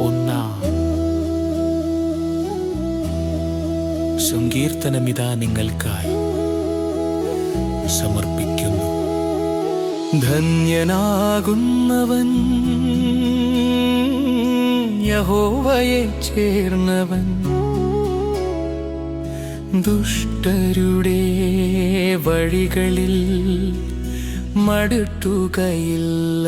ഒന്നാ. സങ്കീർത്തനമിതാ നിങ്ങൾക്കായി സമർപ്പിക്കുന്നു. ധന്യനാകുന്നവൻ യഹോവയെ ചേർന്നവൻ ദുഷ്ടരുടെ വഴികളിൽ മടുട്ടുകയില്ല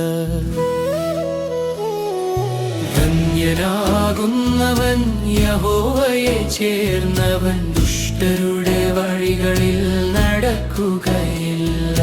ധന്യനാകുന്നവൻ യഹോവയെ ചേർന്നവൻ ദുഷ്ടരുടെ വഴികളിൽ നടക്കുകയില്ല.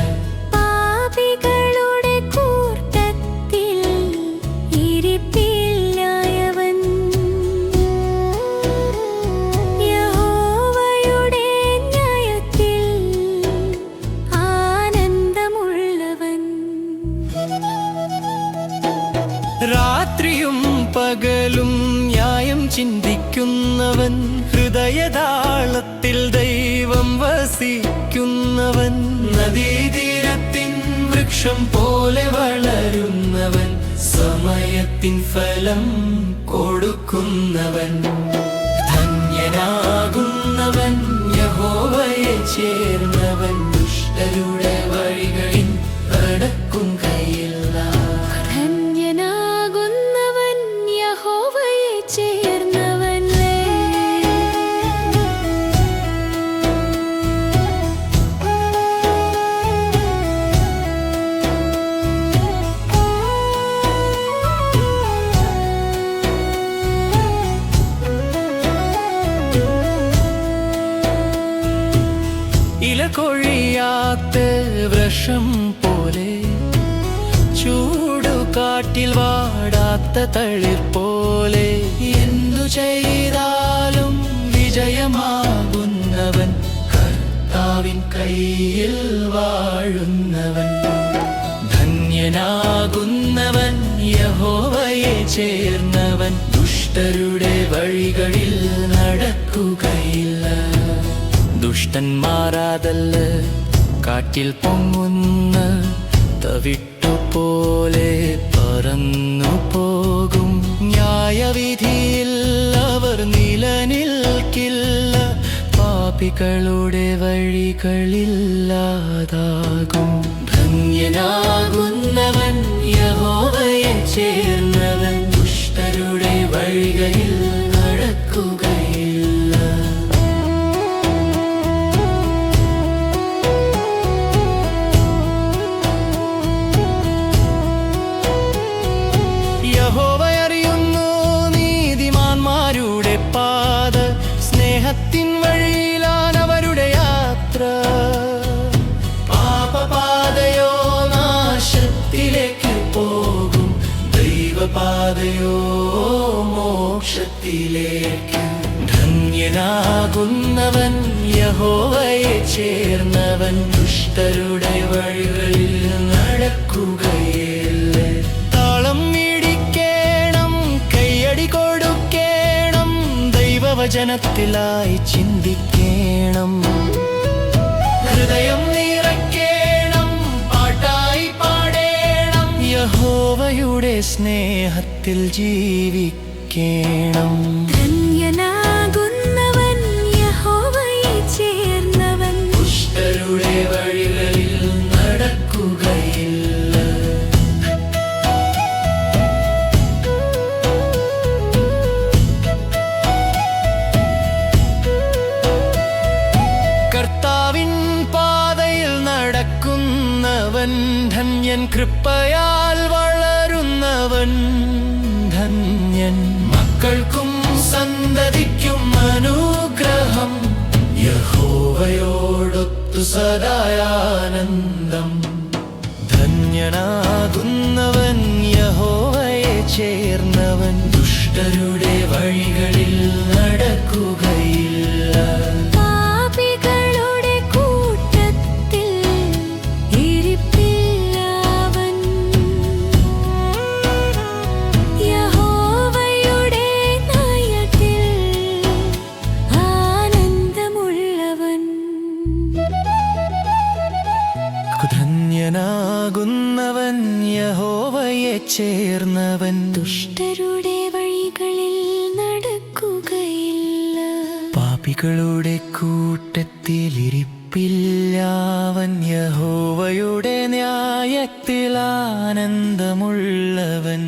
രാത്രിയും പകലും ന്യായം ചിന്തിക്കുന്നവൻ ഹൃദയതാളത്തിൽ ദൈവം വസിക്കുന്നവൻ. നദീതീരത്തിൻ വൃക്ഷം പോലെ വളരുന്നവൻ സമയത്തിൻ ഫലം കൊടുക്കുന്നവൻ. ധന്യനാകുന്നവൻ യഹോവയെ ചേർന്നവൻ ദുഷ്ടരുടെ കൊഴിയാത്ത വൃഷം പോലെ ചൂടുകാട്ടിൽ വാടാത്ത തളിർ പോലെ എന്തു ചെയ്താലും വിജയമാകുന്നവൻ കർത്താവിൻ കയ്യിൽ വാഴുന്നവൻ. ധന്യനാകുന്നവൻ യഹോവയെ ചേർന്നവൻ. ദുഷ്ടരുടെ വഴികളിൽ നടക്കുകയില്ല. ദുഷ്ടന്മാരാതല്ല. കാട്ടിൽ പൊങ്ങുന്ന തവിട്ടു പോലെ പറന്നു പോകും ന്യായവിധിയിൽ അവർ നിലനിൽക്കില്ല. പാപികളുടെ വഴികളില്ലാതാകും. ധന്യനാകുന്നവൻ യഹോവയെ ചേർന്നവൻ ദുഷ്ടരുടെ വഴികളിൽ ദൈവപാതയോ മോക്ഷത്തിലേക്ക് ധന്യനാകുന്നവൻ യഹോവയെ ചേർന്നവൻ ദുഷ്ടരുടെ വഴികളിൽ നടക്കുകയില്ല? താളം ഇടിക്കേണം കൈയടി കൊടുക്കേണം ദൈവവചനത്തിലായി ചിന്തിക്കേണം സ്നേഹത്തിൽ ജീവിക്കേണം. ധന്യനാകുന്നവൻ യഹോവയെ ചേർന്നവൻ. ദുഷ്ടരുടെ വഴികളിൽ നടക്കുകയില്ല. കർത്താവിൻ പാതയിൽ നടക്കുന്നവൻ ധന്യൻ കൃപയാൽ വളരുന്നവൻ. ധന്യൻ. മക്കൾക്കും സന്തതിക്കും അനുഗ്രഹം. യഹോവയോടൊത്തു സദായാനന്ദം. ധന്യനാകുന്നവൻ യഹോവയെ ചേർന്നവൻ. ദുഷ്ടരുടെ വഴികളിൽ ധന്യനാകുന്നവൻ യഹോവയെ ചേർന്നവൻ. ദുഷ്ടരുടെ വഴികളിൽ നടക്കുകയില്ല. പാപികളുടെ കൂട്ടത്തിലിരിപ്പില്ലാവൻ യഹോവയുടെ ന്യായത്തിൽ ആനന്ദമുള്ളവൻ.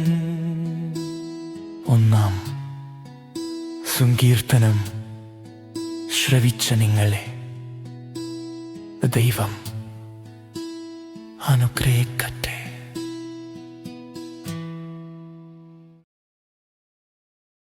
ഒന്നാം സങ്കീർത്തനം. ശ്രവിച്ച നിങ്ങളെ. ദൈവം അനുഗ്രഹിക്കട്ടെ.